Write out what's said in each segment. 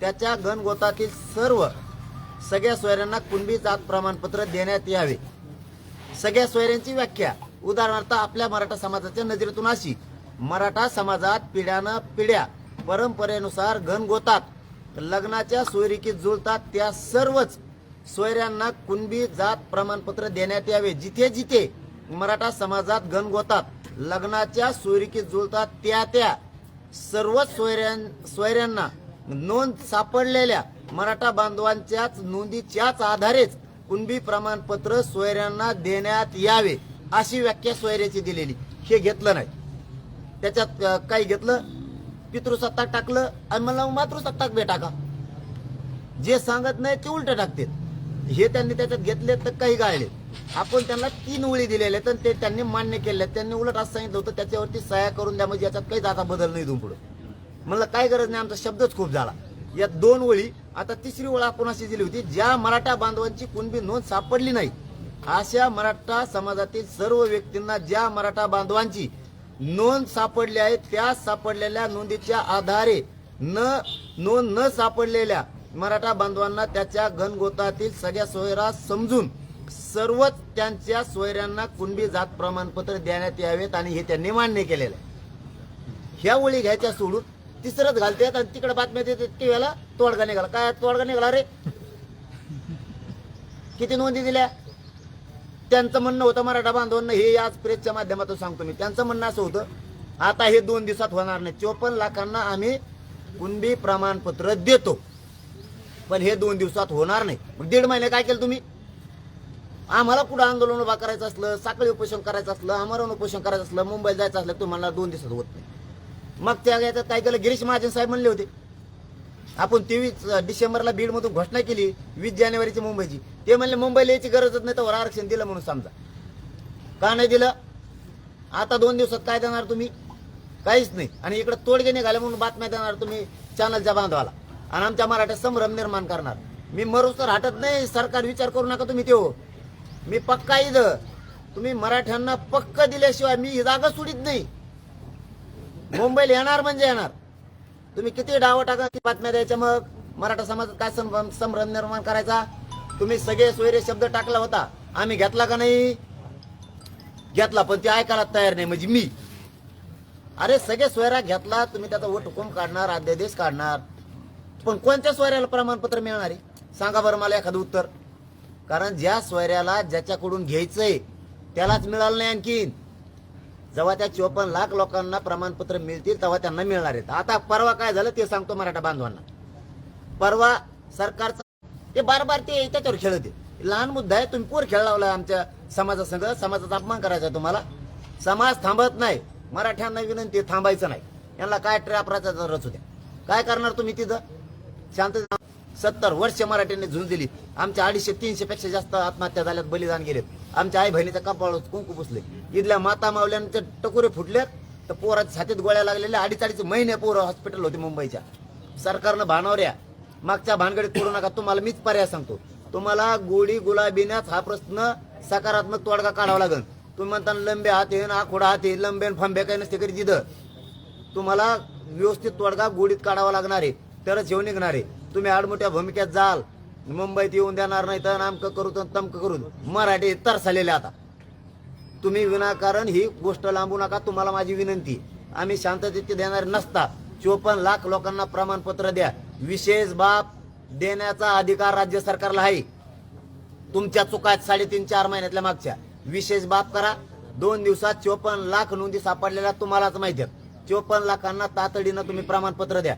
त्याच्या गणगोतातील सर्व सगळ्या सोयऱ्यांना कुणबी जात प्रमाणपत्र देण्यात यावे. सगळ्या सोयऱ्यांची व्याख्या. उदाहरणार्थ आपल्या मराठा समाजाच्या नजरेतून अशी. मराठा समाजात पिढ्यानं पिढ्या परंपरेनुसार घनगोतात लग्नाच्या सोयरीकीत जुळतात त्या सर्वच सोयऱ्यांना कुणबी जात प्रमाणपत्र देण्यात यावे. जिथे जिथे मराठा समाजात घनगोतात लग्नाच्या सोयरीकीत जुळतात त्या त्या सर्वच सोयऱ्यां सोयऱ्यांना नोंद सापडलेल्या मराठा बांधवांच्याच नोंदीच्याच आधारेच कुणबी प्रमाणपत्र सोयऱ्यांना देण्यात यावे अशी व्याख्या सोयऱ्याची दिलेली. हे घेतलं नाही. त्याच्यात काही घेतलं? पितृसत्ताक टाकलं आणि मला मातृसत्ताक बे टाका. जे सांगत नाही ते उलट टाकते हे त्यांनी त्याच्यात घेतले तर काही गाळले. आपण त्यांना तीन ओळी दिलेल्या आहेत ते त्यांनी मान्य केले त्यांनी उलट असं सांगितलं होतं त्याच्यावरती सहाय्या करून द्या म्हणजे याच्यात काही जाता बदल नाही इथून म्हणलं काय गरज नाही आमचा शब्दच खूप झाला. या दोन ओळी आता तिसरी ओळ आपण अशी दिली होती ज्या मराठा बांधवांची कुणबी नोंद सापडली नाही. अशा मराठा समाजातील सर्व व्यक्तींना ज्या मराठा बांधवांची नोंद सापडली आहे त्या सापडलेल्या नोंदीच्या आधारे न नोंद न सापडलेल्या मराठा बांधवांना त्याच्या गणगोतातील सगळ्या सोयरा समजून सर्वच त्यांच्या सोयऱ्यांना कुणबी जात प्रमाणपत्र देण्यात यावेत आणि हे त्यांनी मान्य केलेलं आहे. ह्या ओळी घ्यायच्या सोडून तिसरंच घालतात आणि तिकडे बातम्या देतात टीव्हीला तोडगा निघाला. काय तोडगा निघाला रे? किती नोंदी दिल्या? त्यांचं म्हणणं होतं मराठा बांधवांना हे आज प्रेसच्या माध्यमातून सांगतो मी. त्यांचं म्हणणं असं होतं आता हे दोन दिवसात होणार नाही. चोपन्न लाखांना आम्ही कुणबी प्रमाणपत्र देतो. पण हे दोन दिवसात होणार नाही. मग दीड महिने काय केलं तुम्ही? आम्हाला कुठं आंदोलन उभा करायचं असलं साखळी उपोषण करायचं असलं आमरण उपोषण करायचं असलं मुंबईला जायचं असलं तुम्हाला दोन दिवसात होत नाही. मग त्या याच्यात काय केलं? गिरीश महाजन साहेब म्हणले होते. आपण तेवीस डिसेंबरला बीड मधून घोषणा केली वीस जानेवारीची मुंबईची. ते म्हणले मुंबईला यायची गरजच नाही तर आरक्षण दिलं म्हणून समजा. का नाही दिलं? आता दोन दिवसात काय देणार तुम्ही? काहीच नाही. आणि इकडे तोडगे निघाले म्हणून बातम्या देणार तुम्ही चॅनलच्या बांधवाला. आणि आमच्या मराठ्यात संभ्रम निर्माण करणार. मी मरूस तर हटत नाही सरकार विचार करू नका तुम्ही तेव मी पक्का इथं. तुम्ही मराठ्यांना पक्क दिल्याशिवाय मी ही जागा सोडित नाही. मुंबईला येणार म्हणजे येणार. तुम्ही किती डाव टाका किती बातम्या द्यायच्या मग? मराठा समाजात काय संभ्रम संभ्रम निर्माण करायचा? तुम्ही सगळे सोयरे शब्द टाकला होता. आम्ही घेतला का नाही? घेतला पण ते ऐकायला तयार नाही म्हणजे मी. अरे सगळे सोयरा घेतला तुम्ही त्याचा वट हुकूम काढणार अध्यादेश काढणार. पण कोणत्या सोयऱ्याला प्रमाणपत्र मिळणार? आहे सांगा बरं मला एखादं उत्तर. कारण ज्या सोयऱ्याला ज्याच्याकडून घ्यायचंय त्यालाच मिळालं नाही आणखीन. जेव्हा त्या चोपन्न लाख लोकांना प्रमाणपत्र मिळतील तेव्हा त्यांना मिळणार आहेत. आता परवा काय झालं ते सांगतो मराठा बांधवांना. परवा सरकारचं ते बार बार ते त्याच्यावर खेळत लहान मुद्दा आहे तुम्ही पोर खेळ लावला आमच्या समाजासंग? समाजाचा अपमान करायचा तुम्हाला? समाज थांबत नाही. मराठ्यांना विनंती थांबायचं नाही. यांना काय ट्रॅपराचा रच होत्या? काय करणार तुम्ही तिथं? शांत सत्तर वर्ष मराठ्यांनी झुंज दिली. आमच्या अडीचशे तीनशे पेक्षा जास्त आत्महत्या झाल्यात बलिदान गेलेत. आमच्या आई बहिणीचा कपाळ कुंकू पुसले. इथल्या माता मावल्यांचे टकुरे फुटलेत तर पोराच्या छातीत गोळ्या लागलेल्या अडीच अडीच महिने पोरं हॉस्पिटल होते मुंबईच्या. सरकारनं भानावऱ्या मागच्या भानगडीत करू नका. तुम्हाला मीच पर्याय सांगतो. तुम्हाला गोळी गुलाबीण्यात हा प्रश्न सकारात्मक तोडगा काढावा लागेल. तुम्ही म्हणता लंबे हात येईन आखोडा हात येईन लंबे आणि फांबे काही नसते कधी तिथं तुम्हाला व्यवस्थित तोडगा गोडीत काढावा लागणार आहे. तरच येऊन निघणार आहे. तुम्ही आडमोठ्या भूमिकेत जाल. मुंबईत येऊन देणार नाही तर नामकं करू तर तमकं करू मराठी तर झालेले आता. तुम्ही विनाकारण ही गोष्ट लांबू नका तुम्हाला माझी विनंती. आम्ही शांततेची देणार नसता. चोपन्न लाख लोकांना प्रमाणपत्र द्या. विशेष बाब देण्याचा अधिकार राज्य सरकारला आहे. तुमच्या चुका आहेत साडेतीन चार महिन्यातल्या मागच्या. विशेष बाब करा. दोन दिवसात चोपन्न लाख नोंदी सापडलेल्या तुम्हालाच माहिती आहेत. चोपन्न लाखांना तातडीनं तुम्ही प्रमाणपत्र द्या.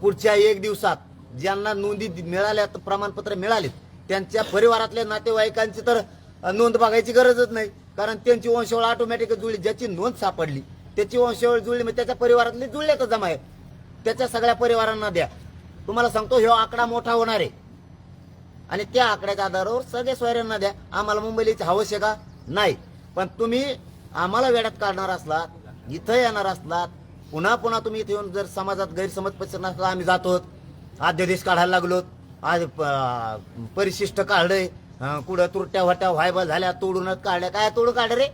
पुढच्या एक दिवसात ज्यांना नोंदी मिळाल्या प्रमाणपत्र मिळालेत. त्यांच्या परिवारातल्या नातेवाईकांची तर नोंद बघायची गरजच नाही. कारण त्यांची वंशावळ ऑटोमॅटिक जुळली. ज्याची नोंद सापडली त्याची वंशावळ जुळली मग त्याच्या परिवारातली जुळल्या तर जमा आहे त्याच्या सगळ्या परिवारांना द्या. तुम्हाला सांगतो ह्यो आकडा मोठा होणार आहे. आणि त्या आकड्याच्या आधारावर सगळ्या सोयऱ्यांना द्या. आम्हाला मुंबईला यायची हवस आहे का नाही. पण तुम्ही आम्हाला वेड्यात काढणार असलात इथं येणार असलात पुन्हा पुन्हा तुम्ही इथे येऊन जर समाजात गैरसमज पसरणार असला आम्ही जातो अध्यादेश काढायला लागलो आज प- परिशिष्ट काढलंय कुठं तुरट्या वाट्या व्हायबा झाल्या तोडूनच काढल्या. काय तोडून काढ रे?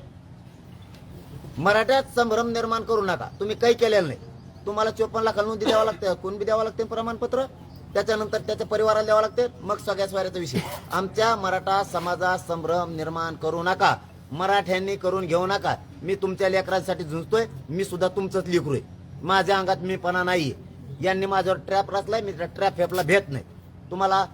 मराठ्यात संभ्रम निर्माण करू नका. तुम्ही काही केलेलं नाही. तुम्हाला चोपन्न लाख नोंदी द्यावं लागतं. कोण बी द्यावं लागते प्रमाणपत्र? त्याच्यानंतर त्याच्या परिवाराला द्यावं लागते. मग सगळ्या स्वाऱ्याचा विषय. आमच्या मराठा समाजात संभ्रम निर्माण करू नका. मराठ्यांनी करून घेऊ नका. मी तुमच्या लेकरांसाठी झुंजतोय. मी सुद्धा तुमचंच लेकरू आहे. माझ्या अंगात मीपणा नाहीये. यांनी माझ्यावर ट्रॅप रचलाय. मी त्या ट्रॅप फेपला भेट नाही. तुम्हाला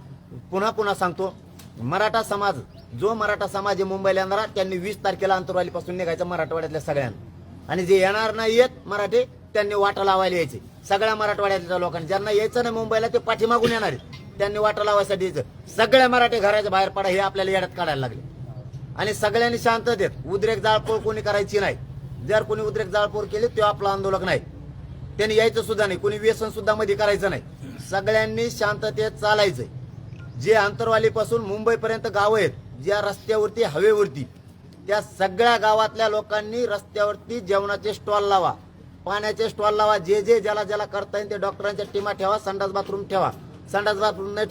पुन्हा पुन्हा सांगतो. मराठा समाज जो मराठा समाज आहे मुंबईला येणारा त्यांनी वीस तारखेला अंतरवालीपासून निघायचं मराठवाड्यातल्या सगळ्यांना. आणि जे येणार नाही येत मराठी त्यांनी वाटा लावायला यायचे. सगळ्या मराठवाड्यातल्या लोकांनी ज्यांना यायचं नाही मुंबईला ते पाठीमागून येणार त्यांनी वाटा लावायसाठी यायचं. सगळ्या मराठी घराच्या बाहेर पडा हे आपल्याला येड्यात काढायला लागले. आणि सगळ्यांनी शांत देत उद्रेक जाळपोळ कोणी करायची नाही. जर कोणी उद्रेक जाळपोळ केली तो आपला आंदोलक नाही. त्यांनी यायचं सुद्धा नाही. कोणी व्यसन सुद्धा मध्ये करायचं नाही. सगळ्यांनी शांततेत चालायचंय. जे आंतरवालीपासून मुंबईपर्यंत गाव आहेत ज्या रस्त्यावरती हवेवरती त्या सगळ्या गावातल्या लोकांनी रस्त्यावरती जेवणाचे स्टॉल लावा. पाण्याचे स्टॉल लावा. जे जे ज्याला ज्याला करता येईल ते डॉक्टरांच्या टीमा ठेवा संडास बाथरूम ठेवा. संडास बाथरूम नाही